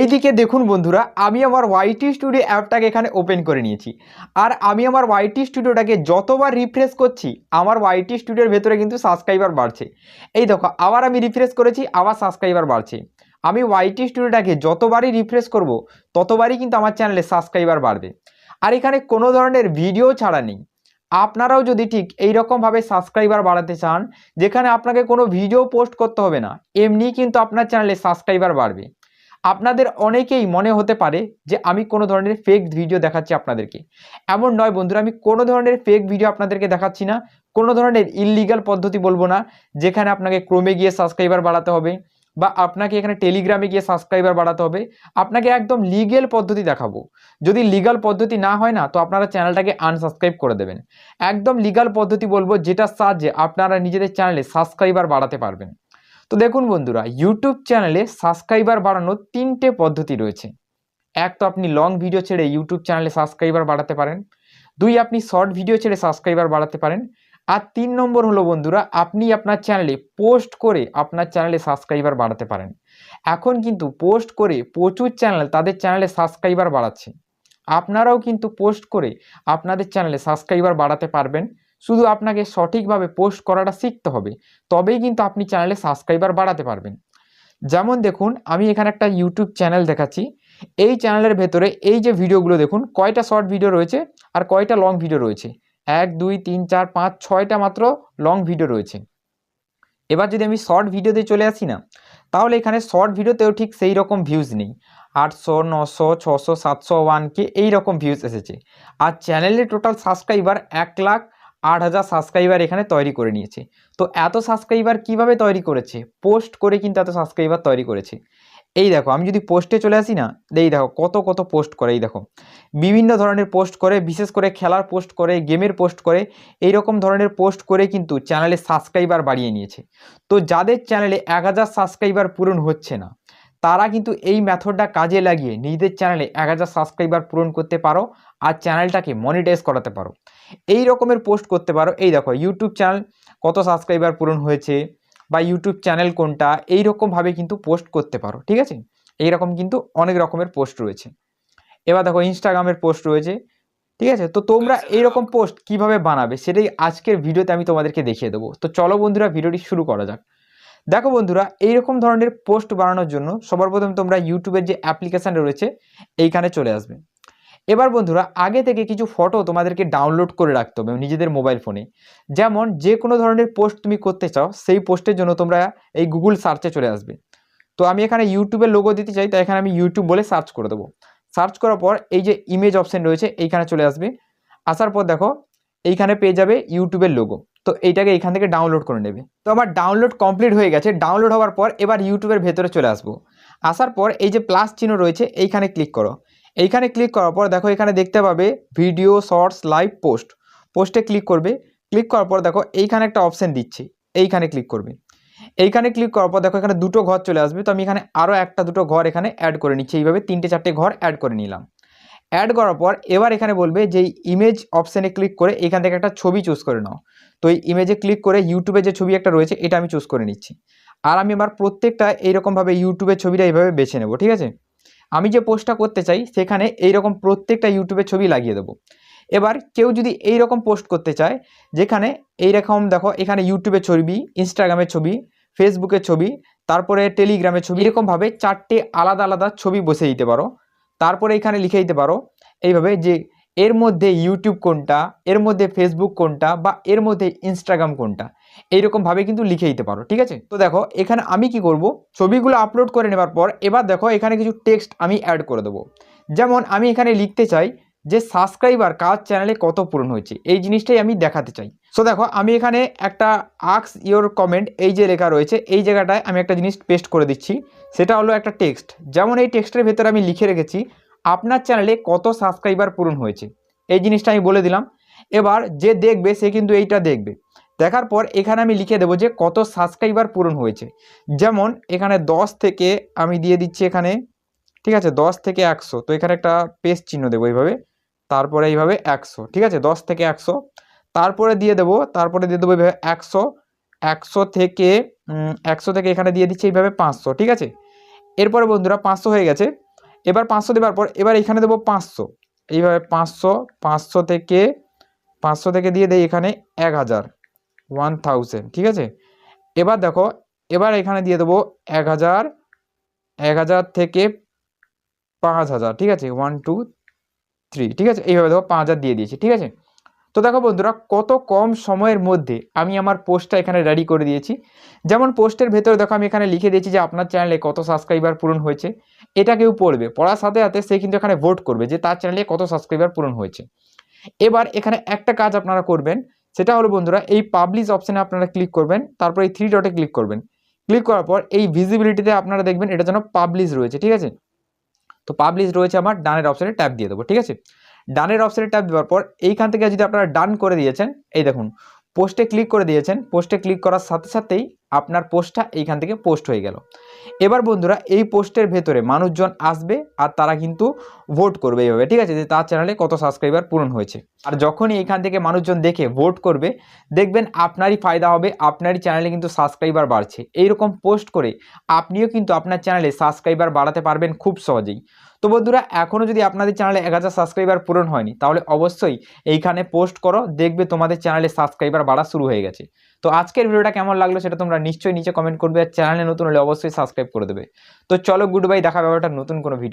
এইদিকে দেখুন বন্ধুরা, আমি আমার ওয়াইটি স্টুডিও অ্যাপটাকে এখানে ওপেন করে নিয়েছি। আর আমি আমার ওয়াইটি স্টুডিওটাকে যতবার রিফ্রেশ করছি, আমার ওয়াইটি স্টুডিওর ভেতরে কিন্তু সাবস্ক্রাইবার বাড়ছে। এই দেখো, আবার আমি রিফ্রেশ করেছি, আবার সাবস্ক্রাইবার বাড়ছে। আমি ওয়াইটি স্টুডিওটাকে যতবারই রিফ্রেশ করব, ততবারই কিন্তু আমার চ্যানেলে সাবস্ক্রাইবার বাড়বে। আর এখানে কোনো ধরনের ভিডিও ছাড়া নেই। আপনারাও যদি ঠিক এইরকমভাবে সাবস্ক্রাইবার বাড়াতে চান, যেখানে আপনাকে কোনো ভিডিও পোস্ট করতে হবে না, এমনিই কিন্তু আপনার চ্যানেলে সাবস্ক্রাইবার বাড়বে। আপনাদের অনেকেই মনে হতে পারে যে আমি কোনো ধরনের ফেক ভিডিও দেখাচ্ছি আপনাদেরকে। এমন নয় বন্ধুরা, আমি কোনো ধরনের ফেক ভিডিও আপনাদেরকে দেখাচ্ছি না। কোনো ধরনের ইললিগাল পদ্ধতি বলব না, যেখানে আপনাকে ক্রমে গিয়ে সাবস্ক্রাইবার বাড়াতে হবে বা আপনাকে এখানে টেলিগ্রামে গিয়ে সাবস্ক্রাইবার বাড়াতে হবে। আপনাকে একদম লিগেল পদ্ধতি দেখাবো। যদি লিগাল পদ্ধতি না হয় না, তো আপনারা চ্যানেলটাকে আনসাবস্ক্রাইব করে দেবেন। একদম লিগাল পদ্ধতি বলব যেটার সাহায্যে আপনারা নিজেদের চ্যানেলে সাবস্ক্রাইবার বাড়াতে পারবেন। তো দেখুন বন্ধুরা ইউটিউব চ্যানেলে সাবস্ক্রাইবার বাড়ানোর তিনটে পদ্ধতি রয়েছে। এক, তো আপনি লং ভিডিও ছেড়ে ইউটিউব চ্যানেলে সাবস্ক্রাইবার বাড়াতে পারেন। দুই, আপনি শর্ট ভিডিও ছেড়ে সাবস্ক্রাইবার বাড়াতে পারেন। আর তিন নম্বর হলো বন্ধুরা, আপনি আপনার চ্যানেলে পোস্ট করে আপনার চ্যানেলে সাবস্ক্রাইবার বাড়াতে পারেন। এখন কিন্তু পোস্ট করে প্রচুর চ্যানেল তাদের চ্যানেলে সাবস্ক্রাইবার বাড়াচ্ছে। আপনারাও কিন্তু পোস্ট করে আপনাদের চ্যানেলে সাবস্ক্রাইবার বাড়াতে পারবেন। শুধু আপনাকে সঠিকভাবে পোস্ট করাটা শিখতে হবে, তবেই কিন্তু আপনি চ্যানেলে সাবস্ক্রাইবার বাড়াতে পারবেন। যেমন দেখুন, আমি এখানে একটা ইউটিউব চ্যানেল দেখাচ্ছি। এই চ্যানেলের ভেতরে এই যে ভিডিওগুলো দেখুন, কয়টা শর্ট ভিডিও রয়েছে আর কয়টা লং ভিডিও রয়েছে? এক, দুই, তিন, চার, পাঁচ, ছয়টা মাত্র লং ভিডিও রয়েছে। এবার যদি আমি শর্ট ভিডিওতে চলে আসি না, তাহলে এখানে শর্ট ভিডিওতেও ঠিক সেই রকম ভিউজ নেই। আটশো, নশো, ছশো, সাতশো ওয়ান কে এই রকম ভিউজ এসেছে। আর চ্যানেলের টোটাল সাবস্ক্রাইবার এক লাখ আট হাজার সাবস্ক্রাইবার এখানে তৈরি করে নিয়েছে। তো এত সাবস্ক্রাইবার কীভাবে তৈরি করেছে? পোস্ট করে কিন্তু এত সাবস্ক্রাইবার তৈরি করেছে। এই দেখো, আমি যদি পোস্টে চলে আসি না, এই দেখো, কত কত পোস্ট করে, এই দেখো। বিভিন্ন ধরনের পোস্ট করে, বিশেষ করে খেলার পোস্ট করে গেমের পোস্ট করে এই রকম ধরনের পোস্ট করে কিন্তু চ্যানেলে সাবস্ক্রাইবার বাড়িয়ে নিয়েছে। তো যাদের চ্যানেলে এক হাজার সাবস্ক্রাইবার পূরণ হচ্ছে না, তারা কিন্তু এই মেথডটা কাজে লাগিয়ে নিজেদের চ্যানেলে এক হাজার সাবস্ক্রাইবার পূরণ করতে পারো আর চ্যানেলটাকে মনিটাইজ করাতে পারো। এই রকমের পোস্ট করতে পারো। এই দেখো ইউটিউব চ্যানেল কত সাবস্ক্রাইবার পূরণ হয়েছে বা ইউটিউব চ্যানেল কোনটা এই রকমভাবে কিন্তু পোস্ট করতে পারো ঠিক আছে? এই রকম কিন্তু অনেক রকমের পোস্ট রয়েছে। এবার দেখো ইনস্টাগ্রামের পোস্ট রয়েছে ঠিক আছে? তো তোমরা এইরকম পোস্ট কীভাবে বানাবে সেটাই আজকের ভিডিওতে আমি তোমাদেরকে দেখিয়ে দেবো। তো চলো বন্ধুরা ভিডিওটি শুরু করা যাক। দেখো বন্ধুরা এইরকম ধরনের পোস্ট বানানোর জন্য সবার প্রথমে তোমরা ইউটিউবের যে অ্যাপ্লিকেশানটা রয়েছে এইখানে চলে আসবে। এবার বন্ধুরা, আগে থেকে কিছু ফটো তোমাদেরকে ডাউনলোড করে রাখতে হবে নিজেদের মোবাইল ফোনে যেমন যে কোনো ধরনের পোস্ট তুমি করতে চাও, সেই পোস্টের জন্য তোমরা এই গুগল সার্চে চলে আসবে। তো আমি এখানে ইউটিউবের লোগো দিতে চাই, তাই এখানে আমি ইউটিউব বলে সার্চ করে দেবো। সার্চ করার পর এই যে ইমেজ অপশন রয়েছে, এইখানে চলে আসবে। আসার পর দেখো, এইখানে পেয়ে যাবে ইউটিউবের লোগো তো এইটাকে এইখান থেকে ডাউনলোড করে নেবে। তো আমার ডাউনলোড কমপ্লিট হয়ে গেছে। ডাউনলোড হওয়ার পর এবার ইউটিউবের ভেতরে চলে আসব। আসার পর এই যে প্লাস চিহ্ন রয়েছে, এইখানে ক্লিক করো। এইখানে ক্লিক করার পর দেখো এখানে দেখতে পাবে ভিডিও শর্টস লাইভ পোস্ট পোস্টে ক্লিক করবে। ক্লিক করার পর দেখো এইখানে একটা অপশান দিচ্ছে। এইখানে ক্লিক করবে। এইখানে ক্লিক করার পর দেখো এখানে দুটো ঘর চলে আসবে। তো আমি এখানে আরও একটা দুটো ঘর এখানে অ্যাড করে নিচ্ছি। এইভাবে তিনটে চারটে ঘর অ্যাড করে নিলাম। অ্যাড করার পর এবার এখানে বলবে যে ইমেজ অপশানে ক্লিক করে এখান থেকে একটা ছবি চুজ করে নাও। তো এই ইমেজে ক্লিক করে ইউটিউবে যে ছবি একটা রয়েছে, এটা আমি চুজ করে নিচ্ছি। আর আমি আমার প্রত্যেকটা এইরকমভাবে ইউটিউবের ছবিটা এইভাবে বেছে নেব, ঠিক আছে? আমি যে পোস্টটা করতে চাই, সেখানে এইরকম প্রত্যেকটা ইউটিউবে ছবি লাগিয়ে দেবো। এবার কেউ যদি এই রকম পোস্ট করতে চায়, যেখানে এই রকম দেখো, এখানে ইউটিউবের ছবি, ইনস্টাগ্রামের ছবি, ফেসবুকের ছবি, তারপরে টেলিগ্রামের ছবি, এরকমভাবে চারটে আলাদা আলাদা ছবি বসে দিতে পারো। তারপরে এখানে লিখে দিতে পারো, এইভাবে যে এর মধ্যে ইউটিউব কোনটা, এর মধ্যে ফেসবুক কোনটা বা এর মধ্যে ইনস্টাগ্রাম কোনটা। এইরকমভাবে কিন্তু লিখে দিতে পারো, ঠিক আছে? তো দেখো, এখানে আমি কি করব? ছবিগুলো আপলোড করে নেবার পর, এবার দেখো, এখানে কিছু টেক্সট আমি অ্যাড করে দেবো। যেমন, আমি এখানে লিখতে চাই যে সাবস্ক্রাইবার কাজ চ্যানেলে কত পূরণ হয়েছে? এই জিনিসটাই আমি দেখাতে চাই। সো দেখো, আমি এখানে একটা আক্স ইয়োর কমেন্ট এই যে লেখা রয়েছে, এই জায়গাটায় আমি একটা জিনিস পেস্ট করে দিচ্ছি। সেটা হলো একটা টেক্সট যেমন, এই টেক্সটের ভেতরে আমি লিখে রেখেছি, আপনার চ্যানেলে কত সাবস্ক্রাইবার পূরণ হয়েছে? এই জিনিসটা আমি বলে দিলাম। এবার যে দেখবে, সে কিন্তু এইটা দেখবে। দেখার পর এখানে আমি লিখে দেবো যে কত সাবস্ক্রাইবার পূরণ হয়েছে। যেমন এখানে দশ থেকে আমি দিয়ে দিচ্ছি এখানে, ঠিক আছে, দশ থেকে একশো। তো এখানে একটা পেস্ট চিহ্ন দেবো এইভাবে, তারপরে এইভাবে একশো, ঠিক আছে, দশ থেকে একশো। তারপরে দিয়ে দেবো, তারপরে দিয়ে দেবো এইভাবে একশো একশো থেকে একশো থেকে এখানে দিয়ে দিচ্ছি এইভাবে পাঁচশো, ঠিক আছে? এরপরে বন্ধুরা পাঁচশো হয়ে গেছে। এবার পাঁচশো দেওয়ার পর এবার এখানে দেবো পাঁচশো। এইভাবে পাঁচশো পাঁচশো থেকে পাঁচশো থেকে দিয়ে দেয় এখানে এক হাজার। ওয়ান থাউজেন্ড ঠিক আছে? এবার দেখো, এবার এখানে দিয়ে দেবো এক হাজার এক হাজার থেকে পাঁচ হাজার, ঠিক আছে? ওয়ান টু থ্রি ঠিক আছে? এইভাবে দেখো পাঁচ হাজার দিয়ে দিয়েছি, ঠিক আছে? তো দেখো বন্ধুরা, কত কম সময়ের মধ্যে আমি আমার পোস্টটা এখানে রেডি করে দিয়েছি। যেমন পোস্টের ভেতরে দেখো আমি এখানে লিখে দিয়েছি যে আপনার চ্যানেলে কত সাবস্ক্রাইবার পূরণ হয়েছে। এটা কেউ পড়বে, পড়ার সাথে সাথে সে কিন্তু এখানে ভোট করবে যে তার চ্যানেলে কত সাবস্ক্রাইবার পূরণ হয়েছে। এবার এখানে একটা কাজ আপনারা করবেন সেটা হলো বন্ধুরা, এই পাবলিশ অপশানে আপনারা ক্লিক করবেন, তারপর এই থ্রি ডটে ক্লিক করবেন। ক্লিক করার পর এই ভিজিবিলিটিতে আপনারা দেখবেন এটা যেন পাবলিশ রয়েছে, ঠিক আছে? তো পাবলিশ রয়েছে আমার, ডানের অপশানে ট্যাপ দিয়ে দেবো, ঠিক আছে? ডানের অপশানে ট্যাপ দেওয়ার পর এইখান থেকে যদি আপনারা ডান করে দিয়েছেন, এই দেখুন পোস্টে ক্লিক করে দিয়েছেন। পোস্টে ক্লিক করার সাথে সাথেই আপনার পোস্টটা এইখান থেকে পোস্ট হয়ে গেল। এবার বন্ধুরা, এই পোস্টের ভেতরে মানুষজন আসবে আর তারা কিন্তু ভোট করবে এইভাবে। ঠিক আছে? যে তার চ্যানেলে কত সাবস্ক্রাইবার পূরণ হয়েছে। আর যখনই এইখান থেকে মানুষজন দেখে ভোট করবে, দেখবেন আপনারই ফায়দা হবে, আপনারই চ্যানেলে কিন্তু সাবস্ক্রাইবার বাড়ছে। এইরকম পোস্ট করে আপনিও কিন্তু আপনার চ্যানেলে সাবস্ক্রাইবার বাড়াতে পারবেন খুব সহজেই। তো বন্ধুরা এখনও যদি আপনাদের চ্যানেলে এক হাজার সাবস্ক্রাইবার পূরণ হয়নি, তাহলে অবশ্যই এইখানে পোস্ট করো, দেখবে তোমাদের চ্যানেলে সাবস্ক্রাইবার বাড়া শুরু হয়ে গেছে। তো আজকের ভিডিওটা কেমন লাগল সেটা তোমরা নিশ্চয়ই নিচে কমেন্ট করবে, আর চ্যানেলে নতুন হলে অবশ্যই সাবস্ক্রাইব করে দেবে। তো চলো গুড বাই দেখা ব্যাপারটা নতুন কোনো ভিডিও